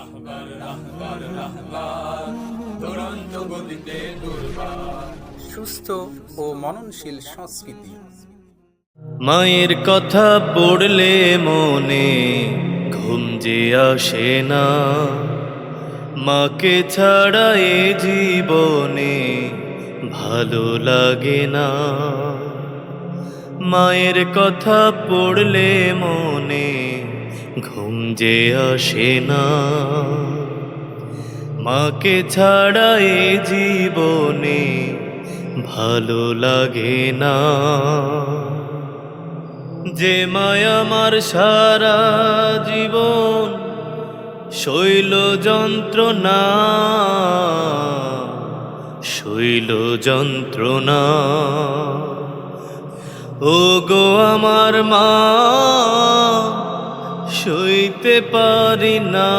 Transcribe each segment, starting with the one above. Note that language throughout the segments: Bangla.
রাহবার রাহবার রাহবার, দুরন্ত গতিতে দুর্বার। সুস্থ ও মননশীল সংস্কৃতি। মায়ের কথা পড়লে মনে ঘুম যে আসে না। মাকে ছাড়া এ জীবনে ভালো লাগে না। মায়ের কথা পড়লে মনে ঘুম যে আসে না। মাকে ছাড়া এ জীবনে ভালো লাগে না। যে মায়া আমার সারা জীবন শৈল যন্ত্রণা শৈল যন্ত্রণা। ও গো আমার মা সইতে পারি না,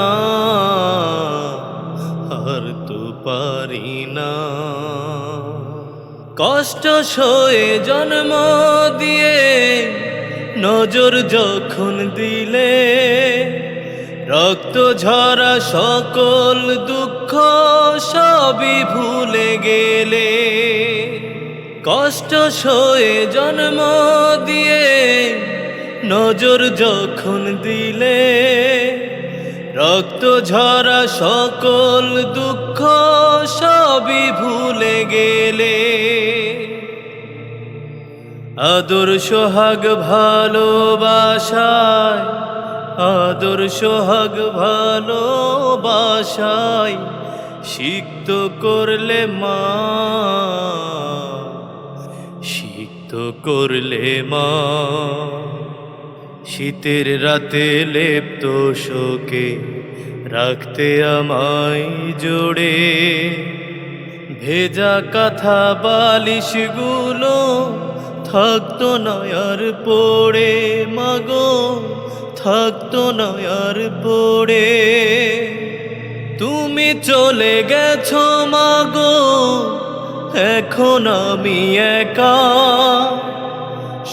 আর তো পারি না। কষ্ট সয়ে জন্ম দিয়ে নজর যখন দিলে, রক্ত ঝরা সকল দুঃখ সবই ভুলে গেলে। কষ্ট সয়ে জন্ম দিয়ে নজর যখন দিলে, রক্ত ঝরা সকল দুঃখ সবই ভুলে গেলে। আদর সোহাগ ভালোবাসায়, আদর সোহাগ ভালোবাসায় সিক্ত করলে মা, সিক্ত করলে মা। শীতের রাতে লেপ্ত শোকে রাখতে আমায় জোড়ে। ভেজা কাঁথা বালিশগুলো থাকতো নয়ার পড়ে, মাগো, থাকতো নয়ার পড়ে। তুমি চলে গেছো, মাগো, এখন আমি একা।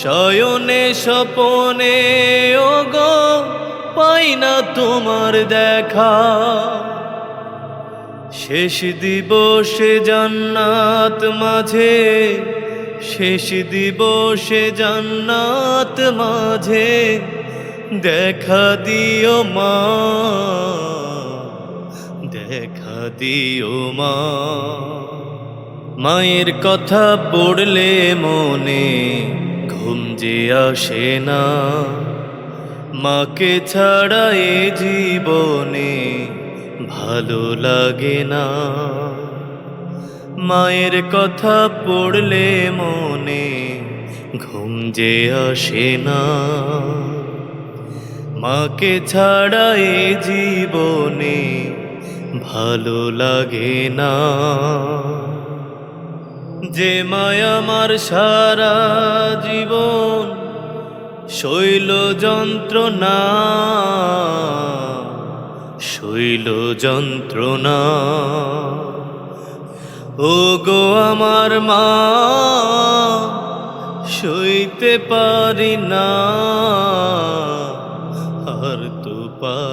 শয়নে স্বপনে ও গো পাই না তোমার দেখা। শেষ দিবসে জান্নাত মাঝে, শেষ দিবসে জান্নাত মাঝে, দেখা দিও মা, দেখা দিও মা। মায়ের কথা পড়লে মনে ঘুম যে আসে না, মাকে ছাড়া এ জীবনে ভালো লাগে না। মায়ের কথা পড়লে মনে ঘুম যে আসে না, মাকে ছাড়া এ জীবনে ভালো লাগে না। যে মায়া আমার সারা জীবন শৈল যন্ত্রণা শৈল যন্ত্রণা। ও গো আমার মা, সইতে পারি না, আর তো পারি